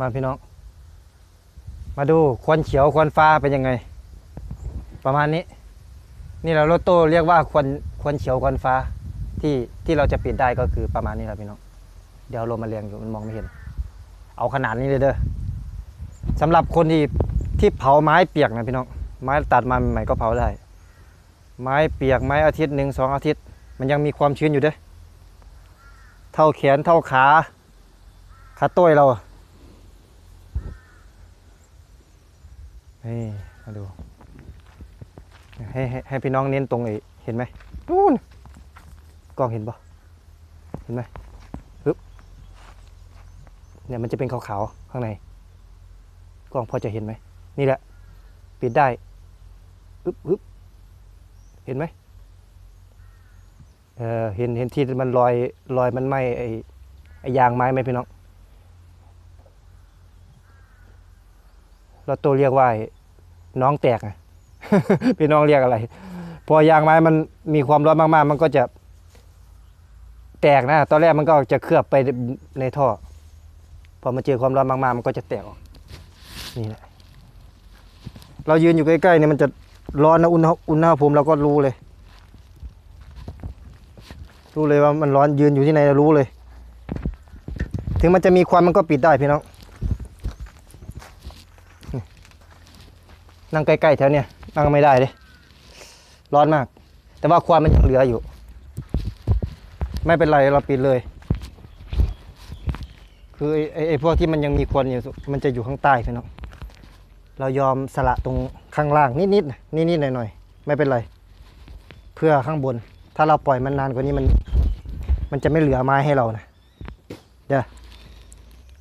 มาพี่น้อง มาดูควันเขียวควันฟ้าเป็นยังไง ประมาณนี้ นี่เรารถโต้เรียกว่าควันควันเขียวควันฟ้าที่ที่เราจะปิดได้ก็คือประมาณนี้แหละพี่น้องเดี๋ยวลมมาเรียงอยู่มันมองไม่เห็น เอาขนาดนี้เลยเด้อสำหรับคนที่ที่เผาไม้เปียกนะพี่น้องไม้ตัดมาใหม่ก็เผาได้ ไม้เปียกไม้อาทิตย์หนึ่งสองอาทิตย์ มันยังมีความชื้นอยู่เด้อเท่าแขนเท่าขาขาต้วยเราอะ นี่มาดู ให้ให้ให้พี่น้องเน้นตรงไอ้เห็นไหมนู่นกล้องเห็นปะเห็นไหมปึ๊บเนี่ยมันจะเป็นขาวๆข้างในกล้องพอจะเห็นไหมนี่แหละปิดได้ปึ๊บปึ๊บเห็นไหมเออเห็นเห็นที่มันลอยลอยมันไหมไอ้ไอ้ยางไม้ไหมพี่น้องเราตัวเรียกว่า น้องแตกไง พี่น้องเรียกอะไร พอยางไม้มันมีความร้อนมากๆ มันก็จะ แตกนะ ตอนแรกมันก็จะเคลือบไปในท่อ พอมาเจอความร้อนมากๆ มันก็จะแตกออก นี่แหละ เรายืนอยู่ใกล้ๆเนี่ยมันจะร้อนนะอุณหอุณหภูมิเราก็รู้เลย รู้เลยว่ามันร้อนยืนอยู่ที่ไหนเรารู้เลย ถึงมันจะมีควันมันก็ปิดได้พี่น้อง นั่งใกล้ๆแถวเนี้ยนั่งไม่ได้เลยร้อนมาก แต่ว่าควันมันยังเหลืออยู่ ไม่เป็นไรเราปิดเลย คือไอ้ไอ้พวกที่มันยังมีควันอยู่มันจะอยู่ข้างใต้พี่น้องเรายอมสละตรงข้างล่างนิดๆนะนิดๆหน่อยๆไม่เป็นไร เพื่อข้างบน ถ้าเราปล่อยมันนานกว่านี้มัน มันจะไม่เหลือไม้ให้เรานะเดี๋ยว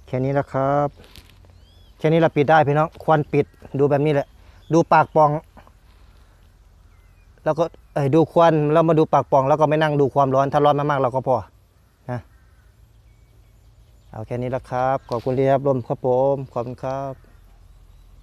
แค่นี้แล้วครับ แค่นี้เราปิดได้พี่น้องควันปิดดูแบบนี้แหละ ดูปากป่อง แล้วก็เอ้ดูควันแล้วมาดูปากป่อง แล้วก็ไม่นั่งดูความร้อนถ้าร้อนมากๆเราก็พอนะเอาแค่นี้แล้วครับ ขอบคุณที่รับลมครับผมขอบคุณครับ